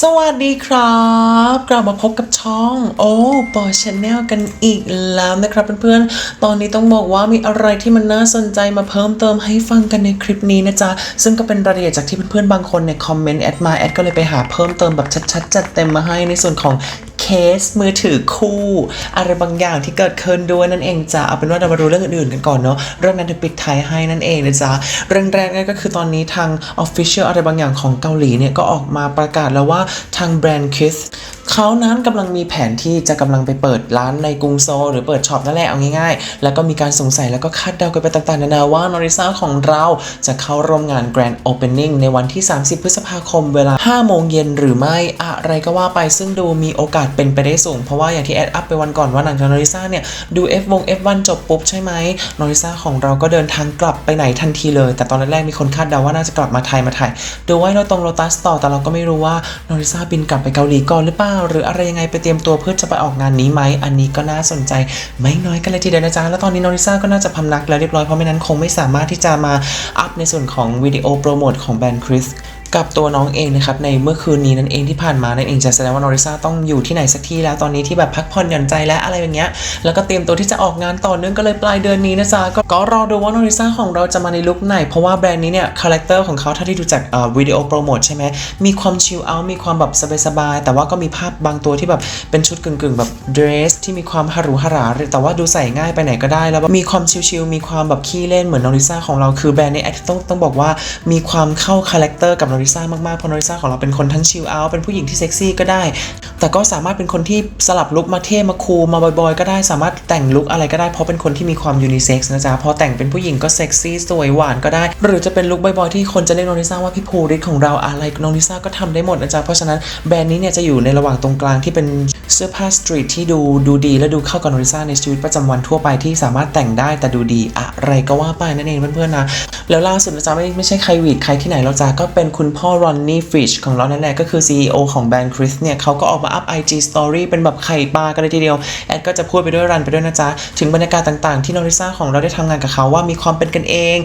สวัสดีครับ กลับมาพบกับช่องโอ้ปอชแนลกันอีกแล้วนะครับเพื่อนๆ ตอนนี้ต้องบอกว่ามีอะไรที่มันน่าสนใจมาเพิ่มเติมให้ฟังกันในคลิปนี้นะจ๊ะ ซึ่งก็เป็นรายละเอียดจากที่เพื่อนๆ บางคนในคอมเมนต์แอดมาแอดก็เลยไปหาเพิ่มเติมแบบชัดๆ จัดเต็มมาให้ในส่วนของ เคสมือถือคู่ อะไรบางอย่างที่เกิดขึ้นด้วยนั่นเองจ้ะเอาเป็นว่าเรามาดูเรื่องอื่นๆกันก่อนเนาะเรื่องนั้นถึงปิดท้ายให้นั่นเองนะจ๊ะเรื่องแรกเนี่ยก็คือตอนนี้ทาง Official อะไรบางอย่างของเกาหลีเนี่ยก็ออกมาประกาศแล้วว่าทางแบรนด์คิสเขานั้นกำลังมีแผนที่จะกำลังไปเปิดร้านในกรุงโซลหรือเปิดช็อปนั่นแหละเอาง่ายๆ แล้วก็มีการสงสัยแล้วก็คาดเดากันไปต่างๆนานาว่านอริซาของเราจะเข้าร่วมงาน Grand Opening ในวันที่ 30 พฤษภาคมเวลา 5 โมงเย็นหรือไม่อะไรก็ว่าไปซึ่งดูมีโอกาสเป็นไปได้สูง เพราะว่าอย่างที่แอดอัพไปวันก่อนว่าหนังจากนอริซาเนี่ยดู F วง F1 จบปุ๊บใช่ไหมนอริซาของเราก็เดินทางกลับไปไหนทันทีเลย แต่ตอนแรกๆมีคนคาดเดาว่าน่าจะกลับมาไทยมาถ่ายดูไว้เราตรงโลตัสต่อแต่เราก็ไม่รู้ว่านอริซาบินกลับไปเกาหลีก่อนหรือเปล่าหรืออะไรยังไงไปเตรียมตัวเพื่อจะไปออกงานนี้ไหมอันนี้ก็น่าสนใจไม่น้อยกันเลยทีเดียวนะจ๊ะแล้วตอนนี้นอริซ่าก็น่าจะพำนักแล้วเรียบร้อยเพราะไม่นั้นคงไม่สามารถที่จะมาอัพในส่วนของวิดีโอโปรโมทของแบรนด์คริส กับตัวน้องเองนะครับในเมื่อคืนนี้นั่นเองที่ผ่านมานั่นเองจะแสดงว่านอริซาต้องอยู่ที่ไหนสักที่แล้วตอนนี้ที่แบบพักผ่อนหย่อนใจและอะไรอย่างเงี้ยแล้วก็เตรียมตัวที่จะออกงานต่อเนื่องก็เลยปลายเดือนนี้นะจ๊ะก็ก็รอดูว่านอริซาของเราจะมาในลุคไหน เพราะว่าแบรนด์นี้เนี่ยคาแรคเตอร์ของเขาถ้าที่ดูจากวิดีโอโปรโมทใช่ไหมมีความชิลเอามีความแบบสบายๆแต่ว่าก็มีภาพบางตัวที่แบบเป็นชุดกึ่งๆ แบบเดรสที่มีความฮารุฮาราแต่ว่าดูใส่ง่ายไปไหนก็ได้ แล้วมีความชิลๆมีความแบบขี้เล่นเหมือนนอริซาของเราคือแบรนด์นี้แอดต้องต้องบอกว่ามีความเข้าคาแรคเตอร์กับนอริซ่ามากๆเพราะนอริซ่าของเราเป็นคนทั้งชิลเอาท์เป็นผู้หญิงที่เซ็กซี่ก็ได้ แต่ก็สามารถเป็นคนที่สลับลุคมาเท่มาคูลมาบอยๆก็ได้สามารถแต่งลุคอะไรก็ได้เพราะเป็นคนที่มีความยูนิเซ็กซ์นะจ๊ะพอแต่งเป็นผู้หญิงก็เซ็กซี่สวยหวานก็ได้ หรือจะเป็นลุคบอยๆที่คนจะเรียกน้องลิซ่าว่าพี่ภูริศของเราอะไรน้องลิซ่าก็ทำได้หมดนะจ๊ะเพราะฉะนั้นแบรนด์นี้เนี่ยจะอยู่ในระหว่างตรงกลางที่เป็น เสื้อผ้าสตรีทที่ดูดูดีและดูเข้ากับนอริซ่าในชีวิตประจำวันทั่วไปที่สามารถแต่งได้แต่ดูดีอะไรก็ว่าไปนั่นเองเพื่อนๆนะแล้วล่าสุดนะจ๊ะไม่ไม่ใช่ใครวีดใครที่ไหนเราจ้ะก็เป็นคุณพ่อรอนนี่ฟริชของเรานั่นแหละก็คือ CEO ของแบรนด์คริสเนี่ยเขาก็ออกมาอัพ IG Story เป็นแบบไข่ปลากันเลยทีเดียว แอดก็จะพูดไปด้วยรันไปด้วยนะจ๊ะ ถึงบรรยากาศต่างๆ ที่นอริซ่าของเราได้ทำงานกับเขาว่ามีความเป็นกันเอง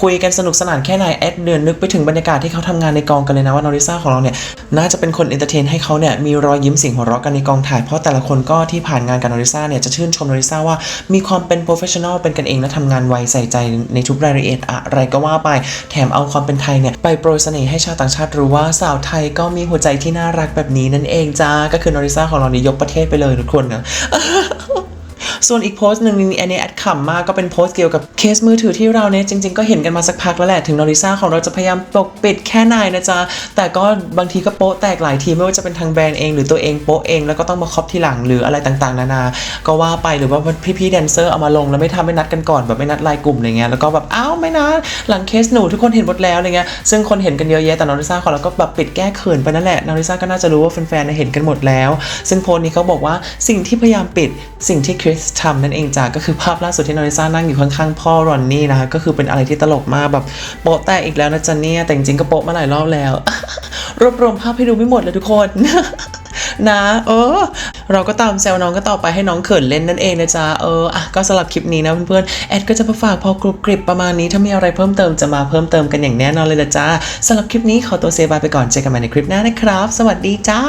คุยกันสนุกสนานแค่ไหนแอดเดือนนึกไปถึงบรรยากาศที่เขาทำงานในกองกันเลยนะว่านอริซ่าของเราเนี่ยน่าจะเป็นคนเอนเตอร์เทนให้เขาเนี่ยมีรอยยิ้มเสียงหัวเราะกันในกองถ่ายเพราะแต่ละคนก็ที่ผ่านงานกับนอริซ่าเนี่ยจะชื่นชมนอริซ่าว่ามีความเป็นโปรเฟชชั่นอลเป็นกันเองและทำงานไวใส่ใจในทุกรายละเอียดอะไรก็ว่าไป แถมเอาความเป็นไทยเนี่ยไปโปรยเสน่ห์ให้ชาวต่างชาติรู้ว่าสาวไทยก็มีหัวใจที่น่ารักแบบนี้นั่นเองจ้าก็คือนอริซ่าของเราเนี่ยกประเทศไปเลยทุกคนนะ ส่วนอีกโพสต์หนึ่งนี่อันนี้แอดขำมากก็เป็นโพสต์เกี่ยวกับเคสมือถือที่เราเนี่ยจริงๆก็เห็นกันมาสักพักแล้วแหละถึงนอริซ่าของเราจะพยายามปกปิดแค่ไหนนะจ๊ะ แต่ก็บางทีก็โป๊ะแตกหลายทีไม่ว่าจะเป็นทางแบรนด์เองหรือตัวเองโป๊ะเองแล้วก็ต้องมาคอบทีหลังหรืออะไรต่างๆ นานา ก็ว่าไปหรือว่าพี่ๆแดนเซอร์เอามาลงแล้วไม่ทำไม่นัดกันก่อนแบบไม่นัดไลน์กลุ่มอะไรเงี้ยแล้วก็แบบอ้าวไม่นัดหลังเคสหนูทุกคนเห็นหมดแล้วอะไรเงี้ยซึ่งคนเห็นกันเยอะแยะแต่นอริซ่าของเราก็แบบปิดแก้เขินไปนั่นแหละนอริซ่าก็น่าจะรู้ว่าแฟนๆเห็นกันหมดแล้ว ซึ่งโพสต์นี้เขาบอกว่าสิ่งที่พยายามปิดสิ่งที่คริสทำนั่นเองจ้ะก็คือภาพล่าสุดที่นอริซ่านั่งอยู่ข้างๆพ่อรอนนี่นะคะก็คือเป็นอะไรที่ตลกมากแบบโป๊ะแตกอีกแล้วนะจ๊ะเนี่ยแต่จริงๆก็โป๊ะมาหลายรอบแล้ว รวบรวมภาพให้ดูไม่หมดเลยทุกคนนะเออเราก็ตามแซวน้องก็ต่อไปให้น้องเขินเล่นนั่นเองนะจ๊ะเอออะก็สำหรับคลิปนี้นะเพื่อนๆแอดก็จะมาฝากพอกรุบกริบประมาณนี้ถ้ามีอะไรเพิ่มเติมจะมาเพิ่มเติมกันอย่างแน่นอนเลยละจ้าสำหรับคลิปนี้ขอตัวเซบายไปก่อนเจอกันใหม่ในคลิปหน้านะครับ สวัสดีจ้า